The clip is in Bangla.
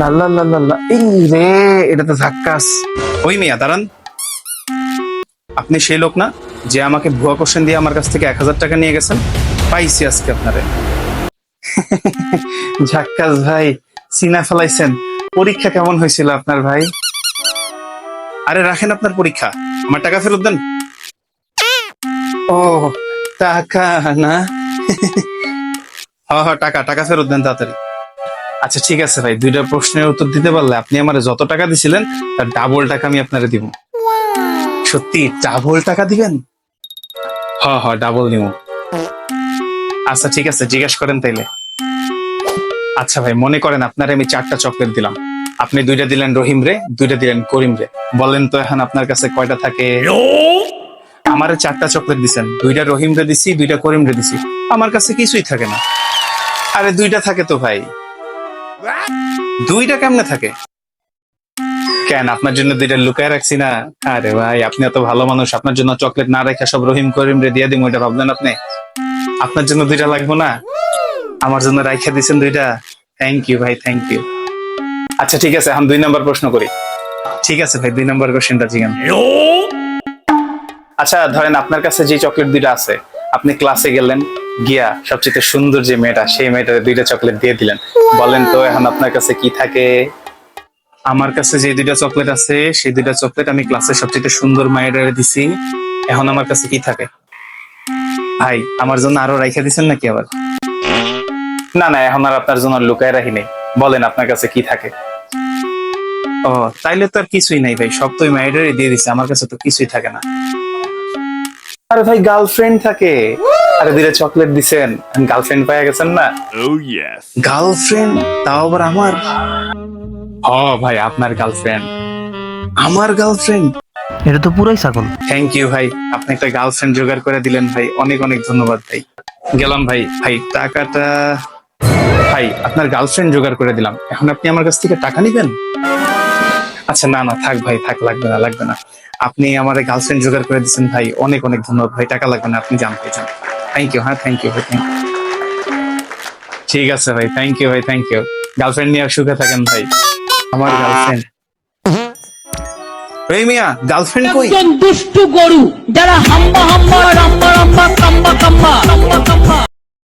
লা লা লা লা লা। এই রে এটা তো ধাক্কাস ওই মিয়া দাঁড়ান। আপনি সেই লোক না যে আমাকে ভুয়া কোশ্চেন দিয়ে আমার কাছ থেকে এক হাজার টাকা নিয়ে গেছেন? পাইছি আজকে আপনারে। ঝাক্কাস ভাই সিনা ফেলাইছেন। পরীক্ষা কেমন হয়েছিল আপনার ভাই? আরে রাখেন আপনার পরীক্ষা। আমার টাকা ফেরত দেন। ও টাকা না? হ্যাঁ হ্যাঁ টাকা টাকা ফেরত দেন তাড়াতাড়ি। আচ্ছা ঠিক আছে ভাই, দুইটা প্রশ্নের উত্তর দিতে পারলে আপনি আমার যত টাকা দিছিলেন, তার ডাবল টাকা আমি আপনারে দিব। সত্যি ডাবল টাকা দিবেন? হ হ ডাবল নিব। আচ্ছা ঠিক আছে, জিজ্ঞেস করেন তাইলে। আচ্ছা ভাই, মনে করেন আপনারে আমি চারটা চকলেট দিলাম। আপনি দুইটা দিলেন রহিম রে, দুইটা দিলেন করিম রে। বলেন তো এখন আপনার কাছে কয়টা থাকে? আমারে চারটা চকলেট দিছেন। দুইটা রহিম রে দিছি, দুইটা করিম রে দিছি। আমার কাছে কিছুই থাকে না। আরে, দুইটা থাকে তো ভাই। দুইটা কেমনে থাকে? কেন আপনার জন্য দুইটা লুকায় রাখছি না? আরে ভাই আপনি এত ভালো মানুষ আপনার জন্য চকলেট না রেখে সব রহিম করিম রে দিয়ে দিম ওইটা ভাবলেন আপনি? আপনার জন্য দুইটা লাগবো না? আমার জন্য রাইখা দিছেন দুইটা? থ্যাংক ইউ ভাই থ্যাংক ইউ আচ্ছা ঠিক আছে এখন দুই নম্বর প্রশ্ন করি। ঠিক আছে ভাই দুই নম্বর কোশ্চেনটা জিগান। আচ্ছা ধরেন আপনার কাছে যে চকলেট দুইটা আছে আপনি ক্লাসে গেলেন গিয়া সবচেয়ে সুন্দর যে মেয়েটা সেই মেয়েটার দুইটা চকলেট দিয়ে দিলেন। বলেন তো এখন আপনার কাছে কি থাকে? আমার কাছে যে দুইটা চকলেট আছে সেই দুইটা চকলেট আমি ক্লাসে সবচেয়ে সুন্দর মায়ের দিছি। এখন আমার কাছে কি থাকে? ভাই আমার জন্য আরও রাইখা দিছেন নাকি আবার? না না এখন আর আপনার জন্য লুকায় রাখি নেই। বলেন আপনার কাছে কি থাকে? ও তাইলে তো আর কিছুই নাই ভাই সব তো মায়েরই দিয়ে দিছে আমার কাছে তো কিছুই থাকে না। আরে ভাই গার্লফ্রেন্ড থাকে। আরে দুইটা চকলেট দিছেন। গার্লফ্রেন্ড পাইয়া গেছেন না? Oh. গার্লফ্রেন্ড তাও আবার আমার? হ ভাই আপনার গার্লফ্রেন্ড আমার গার্লফ্রেন্ড এটা তো পুরাই ছাগল। থ্যাংক ইউ ভাই আপনি একটা গার্লফ্রেন্ড জোগাড় করে দিলেন ভাই। অনেক অনেক ধন্যবাদ ভাই। গেলাম ভাই ভাই টাকাটা ভাই আপনার গার্লফ্রেন্ড জোগাড় করে দিলাম। এখন আপনি আমার কাছ থেকে টাকা নিবেন? আচ্ছা না না থাক ভাই থাক লাগবে না লাগবে না। আপনি আমার গার্লফ্রেন্ড জোগাড় করে দিচ্ছেন ভাই অনেক অনেক ধন্যবাদ ভাই টাকা লাগবে না আপনি জানতে চান থ্যাংক ইউ হ্যাঁ থ্যাংক ইউ ভাই থ্যাংক ইউ ঠিক আছে ভাই থ্যাংক ইউ ভাই থ্যাংক ইউ গার্লফ্রেন্ড নিয়ে সুখে থাকেন ভাই। আমার গার্লফ্রেন্ড এই মিয়া গার্লফ্রেন্ড কই? দুষ্টু গরু যারা